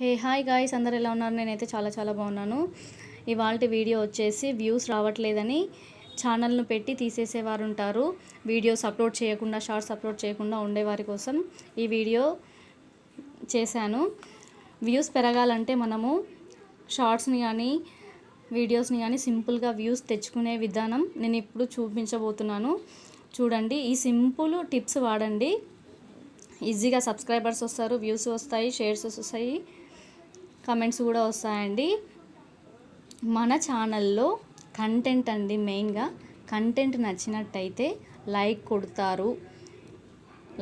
Hey hi guys అందరు ఎలా ఉన్నారు? నేనైతే చాలా చాలా బాగున్నాను. ఇవాళ వీడియో వచ్చేసి వ్యూస్ రావట్లేదని ఛానల్ను పెట్టి తీసేసేవారు ఉంటారు. వీడియోస్ అప్లోడ్ చేయకుండా షార్ట్స్ అప్లోడ్ చేయకుండా ఉండేవారి కోసం ఈ వీడియో చేశాను. వ్యూస్ పెరగాలంటే మనము షార్ట్స్ని కానీ వీడియోస్ని కానీ సింపుల్గా వ్యూస్ తెచ్చుకునే విధానం నేను ఇప్పుడు చూపించబోతున్నాను. చూడండి ఈ సింపుల్ టిప్స్ వాడండి. ఈజీగా సబ్స్క్రైబర్స్ వస్తారు వ్యూస్ వస్తాయి షేర్స్ వస్తాయి. కమెంట్స్ కూడా వస్తాయండి. మన ఛానల్లో కంటెంట్ అండి మెయిన్గా కంటెంట్ నచ్చినట్టయితే లైక్ కొడతారు.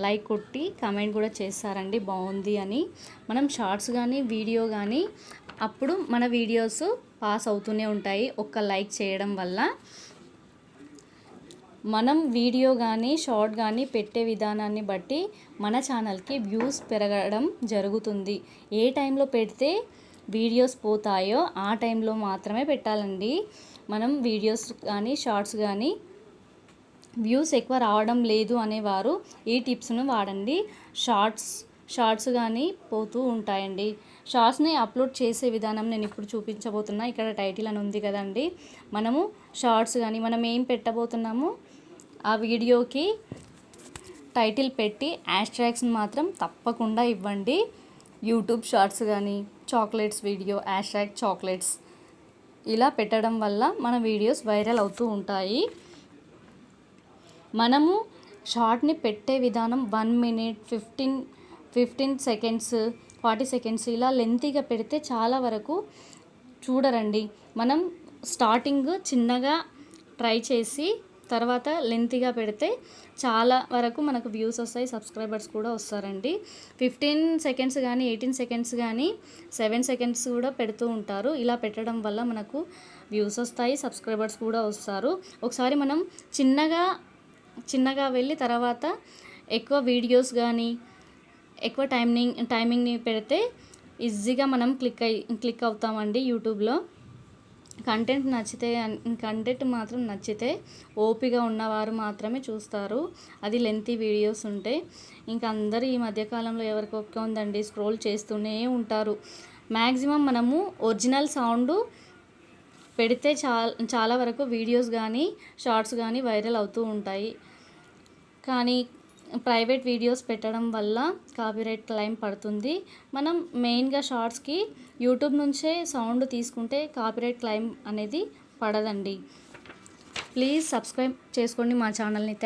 లైక్ కొట్టి కమెంట్ కూడా చేస్తారండి. బాగుంది అని. మనం షార్ట్స్ కానీ వీడియో కానీ అప్పుడు మన వీడియోస్ పాస్ అవుతూనే ఉంటాయి. ఒక్క లైక్ చేయడం వల్ల మనం వీడియో కానీ షార్ట్ కానీ పెట్టే విధానాన్ని బట్టి మన ఛానల్కి వ్యూస్ పెరగడం జరుగుతుంది. ఏ టైంలో పెడితే వీడియోస్ పోతాయో ఆ టైంలో మాత్రమే పెట్టాలండి. మనం వీడియోస్ కానీ షార్ట్స్ కానీ వ్యూస్ ఎక్కువ రావడం లేదు అనేవారు ఈ టిప్స్ను వాడండి. షార్ట్స్ షార్ట్స్ కానీ పోతూ ఉంటాయండి. షార్ట్స్ని అప్లోడ్ చేసే విధానం నేను ఇప్పుడు చూపించబోతున్నా. ఇక్కడ టైటిల్ అని ఉంది కదండి. మనము షార్ట్స్ కానీ మనం ఏం పెట్టబోతున్నాము? ఆ వీడియోకి టైటిల్ పెట్టి యాస్ట్రాక్స్ని మాత్రం తప్పకుండా ఇవ్వండి. యూట్యూబ్ షార్ట్స్ కానీ చాక్లెట్స్ వీడియో యాషాక్ చాక్లెట్స్ ఇలా పెట్టడం వల్ల మన వీడియోస్ వైరల్ అవుతూ ఉంటాయి. మనము షార్ట్ని పెట్టే విధానం one minute fifteen fifteen seconds forty seconds ఇలా లెంతీగా పెడితే చాలా వరకు చూడరండి. మనం స్టార్టింగ్ చిన్నగా ట్రై చేసి తర్వాత లెంతీగా పెడితే చాలా వరకు మనకు వ్యూస్ వస్తాయి సబ్స్క్రైబర్స్ కూడా వస్తారండి. ఫిఫ్టీన్ సెకండ్స్ కానీ ఎయిటీన్ సెకండ్స్ కానీ సెవెన్ సెకండ్స్ కూడా పెడుతూ ఉంటారు. ఇలా పెట్టడం వల్ల మనకు వ్యూస్ వస్తాయి సబ్స్క్రైబర్స్ కూడా వస్తారు. ఒకసారి మనం చిన్నగా చిన్నగా వెళ్ళి తర్వాత ఎక్కువ వీడియోస్ కానీ ఎక్కువ టైమింగ్ టైమింగ్ని పెడితే ఈజీగా మనం క్లిక్ అయి క్లిక్ అవుతామండి యూట్యూబ్లో కంటెంట్ నచ్చితే కంటెంట్ మాత్రం నచ్చితే ఓపిక ఉన్నవారు మాత్రమే చూస్తారు. అది లెంతీ వీడియోస్ ఉంటే. ఇంకా అందరూ ఈ మధ్యకాలంలో ఎవరికి ఒక్క ఉందండి? స్క్రోల్ చేస్తూనే ఉంటారు. మ్యాక్సిమం మనము ఒరిజినల్ సౌండ్ పెడితే చాలా చాలా వరకు వీడియోస్ కానీ షార్ట్స్ కానీ వైరల్ అవుతూ ఉంటాయి. కానీ ప్రైవేట్ వీడియోస్ పెట్టడం వల్ల కాపీరైట్ క్లైమ్ పడుతుంది. మనం మెయిన్గా షార్ట్స్కి యూట్యూబ్ నుంచే సౌండ్ తీసుకుంటే కాపీరైట్ క్లైమ్ అనేది పడదండి. ప్లీజ్ సబ్స్క్రైబ్ చేసుకోండి మా ఛానల్ని.